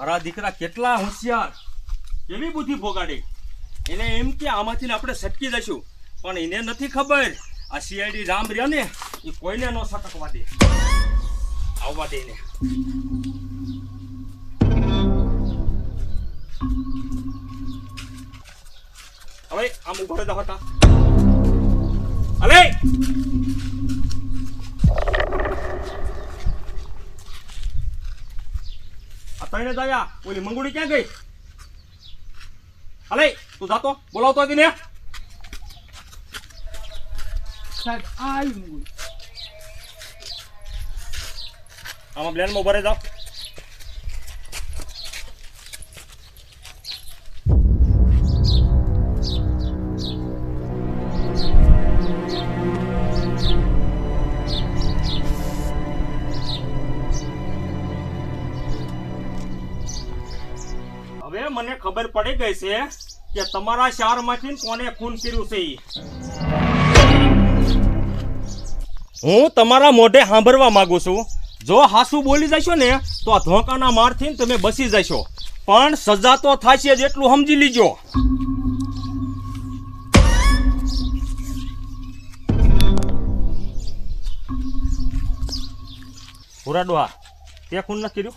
મારા દીકરા કેટલા હોશિયાર. કેવી બુદ્ધિ ભોગાડી. એને એમ કે આમાંથી આપણે સટકી જશું પણ એને નથી ખબર. આ સીઆઈડી રામ રહ્યા ને, એ કોઈને ન સટકવા દે. આવવા દે એને. હવે આમ ઊભા હતા. અલે! તઈને દાયા ઓલી મંગુડી ક્યાં ગઈ? અલે તું જાતો બોલાવતો હતી ને? સાહેબ આવી મંગુડી. આમાં પ્લેનમાં ઊભા રહી જાઓ મને ખબર પડી ગઈ છે કે તમારા શારમાંથી કોને ખૂન કર્યું છે. હું તમારા મોઢે સાંભળવા માંગુ છું. જો હાસુ બોલી જશો ને, તો આ ધોકાના મારથી તમે બસી જશો. પણ સજા તો થશે જ એટલું સમજી લીજો. પુરાડવા તે ખૂન નથી કર્યું?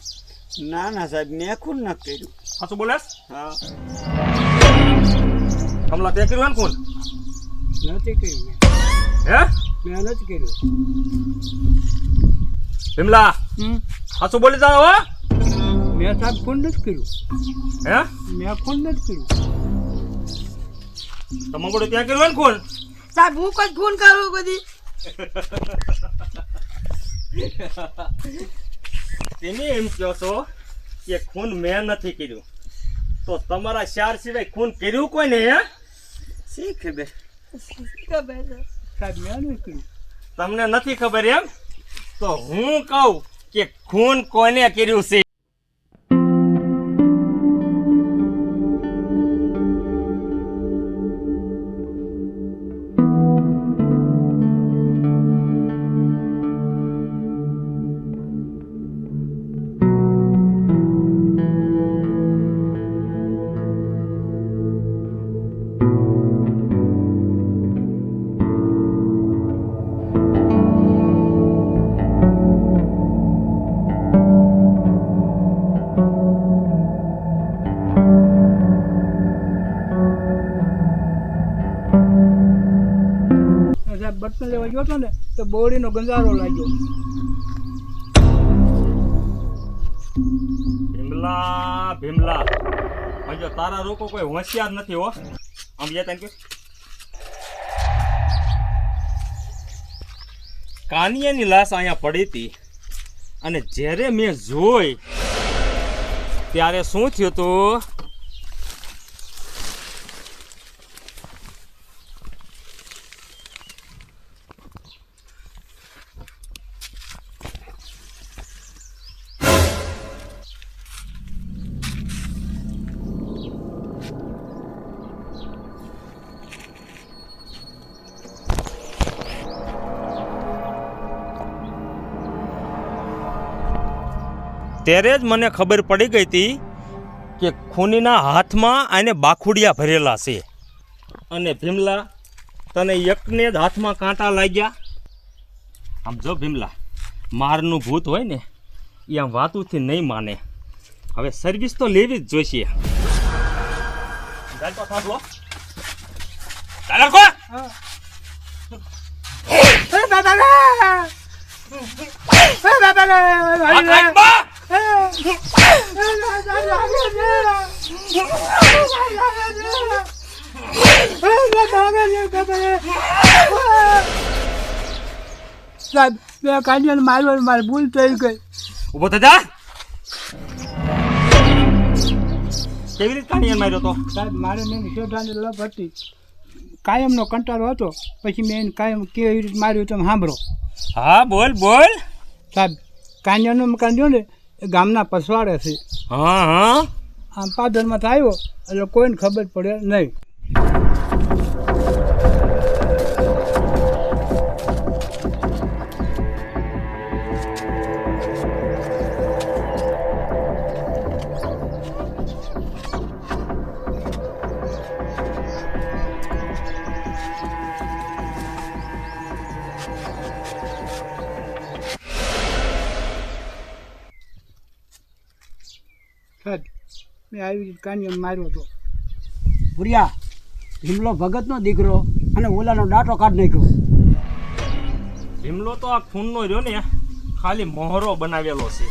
ના ના સાહેબ, મેં ખૂન ન કર્યું. હાસુ બોલે હા. કમલા તે કર્યું ને ખૂન નથી કર્યું હે? મેં નથી કર્યું. વિમલા હમ. હાસુ બોલી જાવ હો. મેં સાહેબ ખૂન નથી કર્યું. હે? મેં ખૂન નથી કર્યું. તો મંગળો ત્યાં કર્યું ને ખૂન સાહેબ હું કોઈ ખૂન કરું બધી? તેને એમ કહો છો કે ખૂન મેં નથી કર્યું. તો તમારા શાર સિવાય ખૂન કર્યું કોઈને હે? શી ખબર? તમને નથી ખબર એમ? તો હું કહું કે ખૂન કોને કર્યું છે? બર્તન લેવા ગયો હતો ને, તો બોડીનો ગંજારો લાગ્યો. ભીમલા ભીમલા. હજો તારા રોકો કોઈ હોશિયાર નથી હો. આમ તને કે કાનિયાની લાશ અહીંયા પડી હતી. અને જ્યારે મેં જોઈ, ત્યારે શું થયું હતું? ત્યારે જ મને ખબર પડી ગઈ હતી કે ખૂનીના હાથમાં આને બાખુડિયા ભરેલા છે. અને ભીમલા તને એકને જ હાથમાં કાંટા લાગ્યા? આમ જો ભીમલા મારનું ભૂત હોય ને એ આમ વાતુથી નહીં માને. હવે સર્વિસ તો લેવી જ જોઈશે. ચાલ સાહેબ બે કાઢીને મારવાનું મારે ભૂલ થઈ ગઈ. ઊભો થતા કેવી રીતે કાઢીને માર્યો તો? સાહેબ મારે મેં શોધાની લપ હતી. કાયમનો કંટાળો હતો પછી મેં કાયમ કેવી રીતે માર્યું તમે સાંભળો. હા બોલ બોલ. સાહેબ કાંજાનું મકાન જો ને ગામના પછવાડે છે. હા હા. આમ પાદરમાં તો આવ્યો એટલે કોઈને ખબર પડે નહીં. મેં આવી રીતે કાનિયાને માર્યો હતો ભૂરિયા ભીમલો ભગતનો દીકરો અને ઓલાનો ડાટો કાઢ નાખ્યો. ભીમલો તો આ ખૂનનો રહ્યો ને ખાલી મોહરો બનાવેલો છે.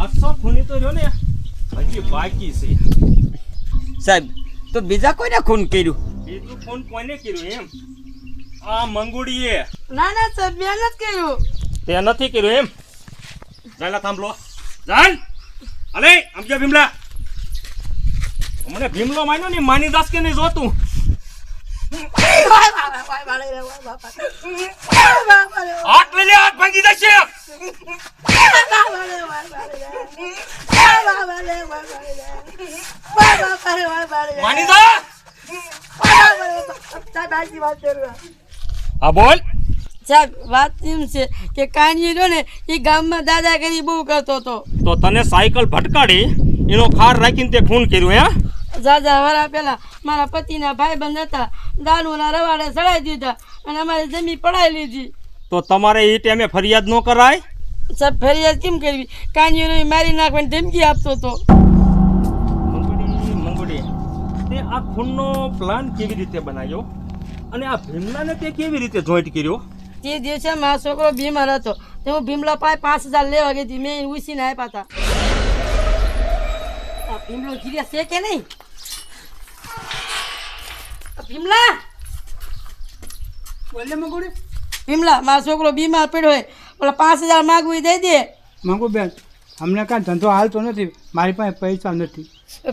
આખો ખૂની તો રહ્યો ને હજી બાકી છે. સાહેબ તો બીજા કોઈને ખૂન કર્યું? બીજું ખૂન કોને કર્યું એમ? આ મંગુડીએ. ના ના સાહેબ મેં નથી કર્યું. તે નથી કર્યું એમ? જાયલા થાંભલો. જાન અલે આમ જો ભીમલા? મને ભીમલો માન્યો ને માની દાસ કે નહીં જોતું? હાથ લઈ લે હાથ ભાંગી જશે. માની દા. હા બોલ. સાહેબ વાત એમ છે કે કાનજી જો ને એ ગામમાં દાદાગીરી બહુ કરતો હતો. તો તને સાયકલ ભટકાડી એનો ખાર રાખીને તે ખૂન કર્યું હે? દાદા વરા પહેલાં મારા પતિના ભાઈબંધ હતા. દારૂના રવાડે ચડાવી દીધા અને અમારી જમીન પડાવી લીધી. તો તમારે એ ટાઈમે ફરિયાદ ન કરાય? સાહેબ ફરિયાદ કેમ કરવી? કાનજીનો મારી નાખવાની ધમકી આપતો હતો. તે આ ખૂનનો પ્લાન કેવી રીતે બનાવ્યો? અને આ ભીમલાને તે કેવી રીતે જોઈન્ટ કર્યો? તે દિવસે મારો છોકરો બીમાર હતો. તે હું ભીમલા પાસે પાંચ હજાર લેવા ગઈ હતી. મેં ઉછીને આપ્યા હતા આ ભીમલો ગીર્યા છે કે નહીં? ભીમલા! બોલે મગોડી. ભીમલા મારો છોકરો બીમાર પડ્યો હોય. ઓલા પાંચ હજાર માગવું દઈ દે. માગું બેન અમને કાંઈ ધંધો હાલતો નથી. મારી પાસે પૈસા નથી.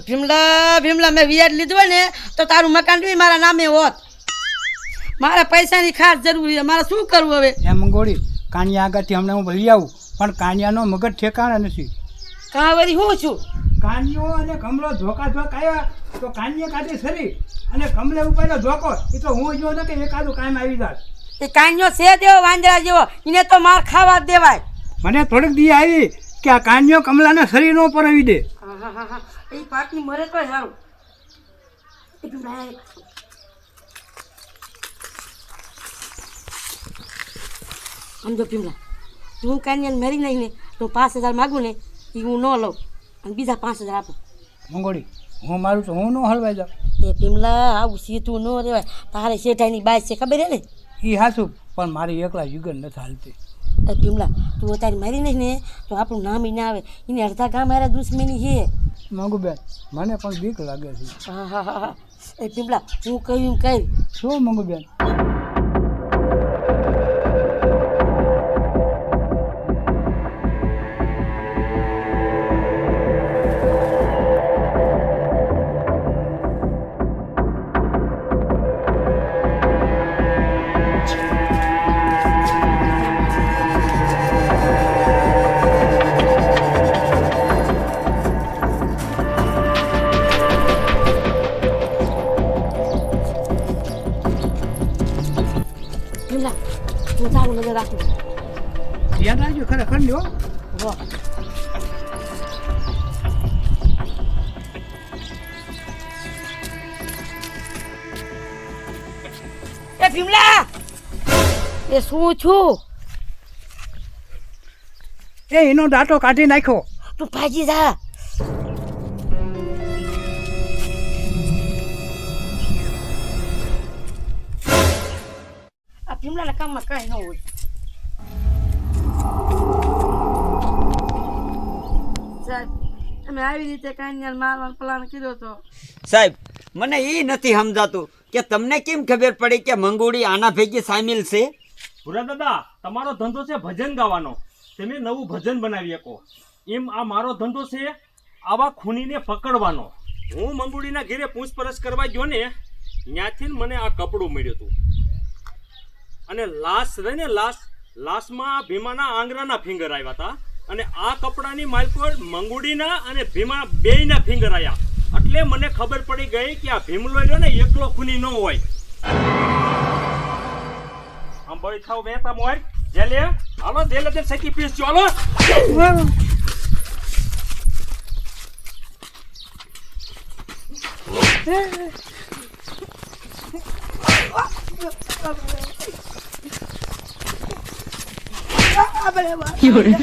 ભીમલા ભીમલા મેં વ્યાજ લીધું હોય ને તો તારું મકાન બી મારા નામે હોત. મારે પૈસાની ખાસ જરૂરી છે. મારે શું કરવું હવે? એમ મંગોળી કાનિયા આગળથી હમણાં હું ભલી આવું પણ કાનિયાનો મગજ ઠેકાણા નથી. કાં વળી હું છું? કાનિયો અને કમલો ધોકા ધોક આવ્યા તો કાનિયા કાઢી સરી અને કમલે ઉપાડ્યો ધોકો એ તો હું જો ને કે એકાદું કામ આવી જાય. એ કાનિયો છે દેવો વાંદરા જેવો એને તો માર ખાવા દેવાય. મને થોડીક દી આવી કે આ કાનિયો કમલાને શરીર નો પરવી દે. હા હા હા હા. એ પાકની મરે તો સારું એ ભીમલા આય. સમજો ભીમલા તું કાન્યાને મેરી નહીં ને તો પાંચ હજાર માગું ને એ હું ન લઉં. અને બીજા પાંચ હજાર આપું. મંગોળી હું મારું તો હું ન હલવાઈ જાઉં. એ પીમલા આવું સીધું ન રહેવાય. તારે શેઠાઈની બાઈ છે ખબર હે ને એ હાસું પણ મારી એકલા જીગર નથી હાલતી. એ પીમલા તું અત્યારે મારી નહીં ને તો આપણું નામ ના આવે. એને અડધા ગામ મારા દુશ્મની છે. માગું બેન મને પણ બીક લાગે છે. હા હા હા હા. એ પીમલા હું કહ્યું કહી શું માગું બેન? તું તારું નજર રાખું ધ્યાન રાખજો ખરેખર લ્યો એ ભીમલા! એ શું છું? એ એનો દાંતો કાઢી નાખ્યો. તું ભાજી જા. ભીમલાના કામમાં કાંઈ ન હોય સાહેબ અમે આવી રીતે કાંઈ મારવાનો પ્લાન કર્યો હતો સાહેબ મને એ નથી સમજાતું કે તમને કેમ ખબર પડી કે મંગોળી આના ભેગી સામેલ છે? ભૂરા દાદા તમારો ધંધો છે ભજન ગાવાનો. તમે નવું ભજન બનાવી શકો. એમ આ મારો ધંધો છે આવા ખૂનીને પકડવાનો. હું મંગુડીના ઘેરે પૂછપરછ કરવા ગયો ને ત્યાંથી મને આ કપડું મળ્યું હતું. અને લાશ રહીને લાશ, લાશમાં ભીમાના આંગરાના ફિંગર આવ્યા હતા. અને આ કપડાની માલકોડ મંગુડીના અને ભીમા બેયના ફિંગર આવ્યા એટલે મને ખબર પડી ગઈ કે આ ભીમલો ને એકલો ખૂની ન હોય. આમ બળી થાવ બેતા મોર. જેલે હાલો જેલે તે સકી પીસ જો 有人